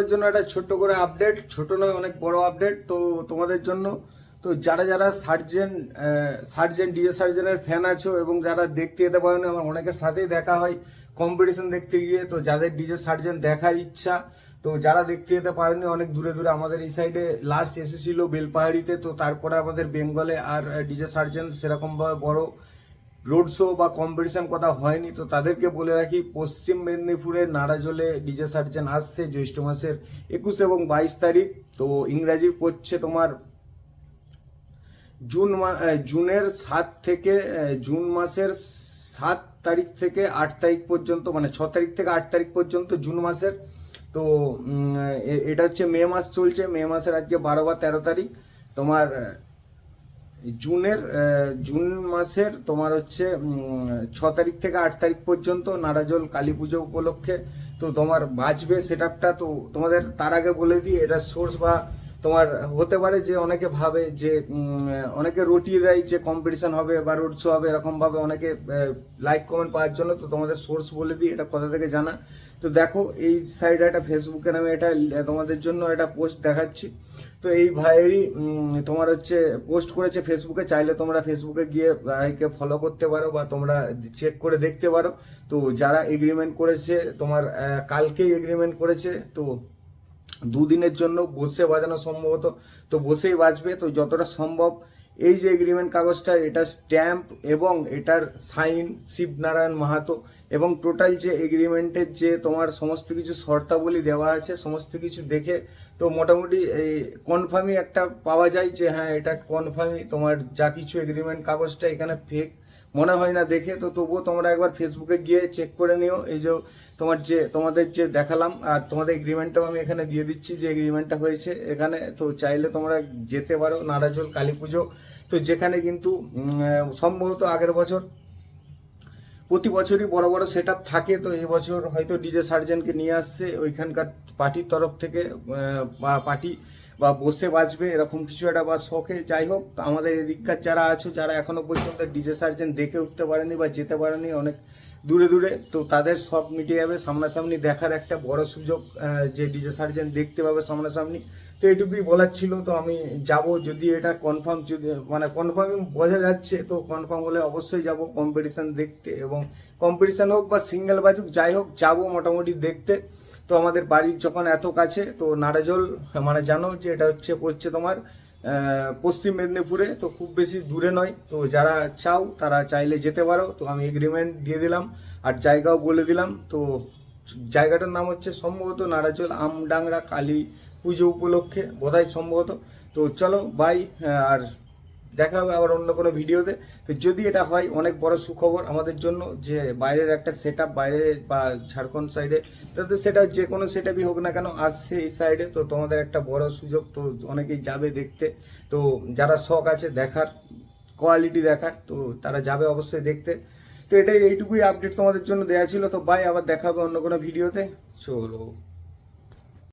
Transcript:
তোমাদের জন্য একটা ছোট্ট করে আপডেট ছোট নয়, অনেক বড় আপডেট তো তোমাদের জন্য, তো যারা যারা সার্জেন সার্জেন ডিজে সার্জেনের ফ্যান আছো এবং যারা দেখতে যেতে পারেন, আমার অনেকের সাথেই দেখা হয়। কম্পিটিশন দেখতে গিয়ে, তো যাদের ডিজে সার্জেন দেখার ইচ্ছা, তো যারা দেখতে যেতে পারেনি, অনেক দূরে দূরে আমাদের এই সাইডে লাস্ট এসেছিল বেলপাহাড়িতে। তো তারপরে আমাদের বেঙ্গলে আর ডিজে সার্জেন সেরকমভাবে বড় রোড শো বা কম্পিটিশন কথা হয়নি, তো তাদেরকে বলে রাখি, পশ্চিম মেদিনীপুরের নাড়াজলে ডিজে সার্জেন আসছে জ্যৈষ্ঠ মাসের একুশ এবং বাইশ তারিখ। তো ইংরাজি পড়ছে তোমার জুন জুনের সাত থেকে জুন মাসের সাত তারিখ থেকে আট তারিখ পর্যন্ত মানে ছ তারিখ থেকে আট তারিখ পর্যন্ত জুন মাসের। তো এটা হচ্ছে মে মাস চলছে, মে মাসের আজকে বারো বা তেরো তারিখ। তোমার জুনের জুন মাসের তোমার হচ্ছে ছ তারিখ থেকে আট তারিখ পর্যন্ত নারাজল কালী পুজো উপলক্ষে তো তোমার বাঁচবে সেট তো তোমাদের তার আগে বলে দিই, এটা সোর্স বা তোমার হতে পারে যে অনেকে ভাবে যে অনেকে রটিরাই যে কম্পিটিশন হবে বা রোড শো হবে এরকম ভাবে অনেকে লাইক কমেন্ট পাওয়ার জন্য তো তোমাদের সোর্স বলে দিই, এটা কোথা থেকে জানা। তো দেখো, এই সাইডে একটা ফেসবুকে নামে এটা তোমাদের জন্য একটা পোস্ট দেখাচ্ছি। তো এই ভাইয়েরই তোমার হচ্ছে পোস্ট করেছে ফেসবুকে চাইলে তোমরা ফেসবুকে গিয়ে ভাইকে ফলো করতে পারো বা তোমরা চেক করে দেখতে পারো। তো যারা এগ্রিমেন্ট করেছে, তোমার কালকেই এগ্রিমেন্ট করেছে, তো দুদিনের জন্য বসে বাজানো সম্ভবত, তো বসেই বাজবে। তো যতটা সম্ভব, এই যে এগ্রিমেন্ট কাগজটা এটা স্ট্যাম্প এবং এটার সাইন শিবনারায়ণ মাহাতো এবং টোটাল যে এগ্রিমেন্টের যে তোমার সমস্ত কিছু শর্তাবলী দেওয়া আছে, সমস্ত কিছু দেখে, তো মোটামুটি এই কনফার্মই একটা পাওয়া যায় যে হ্যাঁ এটা কনফার্মই তোমার যা কিছু এগ্রিমেন্ট কাগজটা এখানে ফেক মনে হয় না দেখে, তো তবুও তোমরা একবার ফেসবুকে গিয়ে চেক করে নিও। এই যে তোমার যে, তোমাদের যে দেখালাম, আর তোমাদের এগ্রিমেন্টটাও আমি এখানে দিয়ে দিচ্ছি, যে এগ্রিমেন্টটা হয়েছে। এখানে তো চাইলে তোমরা যেতে পারো, নারাজল কালী পুজো। তো যেখানে কিন্তু সম্ভবত আগের বছর প্রতি বছরই বড় বড় সেট থাকে, তো এবছর হয়তো ডিজে সার্জেনকে নিয়ে আসছে, ওইখানকার পার্টির তরফ থেকে বা পার্টি বা বসে বাঁচবে এরকম কিছু একটা বা শখে। যাই হোক, আমাদের এদিককার যারা আছো, যারা এখনও পর্যন্ত ডিজে সার্জেন দেখে উঠতে পারেনি বা যেতে পারেনি, অনেক দূরে দূরে। তো তাদের সব মিটে যাবে, সামনাসামনি দেখার একটা বড় সুযোগ যে ডিজে সার্জেন দেখতে পাবে সামনাসামনি। তো এটুকুই বলার ছিল, তো আমি যাব, যদি এটা কনফার্ম মানে কনফার্ম বোঝা যাচ্ছে, তো কনফার্ম হলে অবশ্যই যাব কম্পিটিশান দেখতে। এবং কম্পিটিশন হোক বা সিঙ্গেল বাজুক, যাই হোক, যাব মোটামুটি দেখতে। তো আমাদের বাড়ির যখন এত কাছে, তো নারাজল মানে জানো যে এটা হচ্ছে, পড়ছে তোমার পশ্চিম মেদিনীপুরে তো খুব বেশি দূরে নয়। তো যারা চাও, তারা চাইলে যেতে পারো। তো আমি এগ্রিমেন্ট দিয়ে দিলাম। আর জায়গাও বলে দিলাম। তো জায়গাটার নাম হচ্ছে সম্ভবত নারাজল আমডাংরা কালী পুজো উপলক্ষে, বোধহয় সম্ভবত। তো চলো বাই আর দেখা হবে আবার অন্য কোনো ভিডিওতে। তো যদি এটা হয়, অনেক বড় সুখবর আমাদের জন্য যে বাইরের একটা সেট বাইরে বা ঝাড়খণ্ড সাইডে তাতে সেটা যে কোনো সেট হোক না কেন আসছে এই সাইডে তো তোমাদের একটা বড় সুযোগ তো অনেকেই যাবে দেখতে। তো যারা শখ আছে দেখার কোয়ালিটি দেখার, তো তারা যাবে অবশ্যই দেখতে। তো এটাই, এইটুকুই আপডেট তোমাদের জন্য দেওয়া ছিল। তো বাই আবার দেখা হবে অন্য কোনো ভিডিওতে। চলো।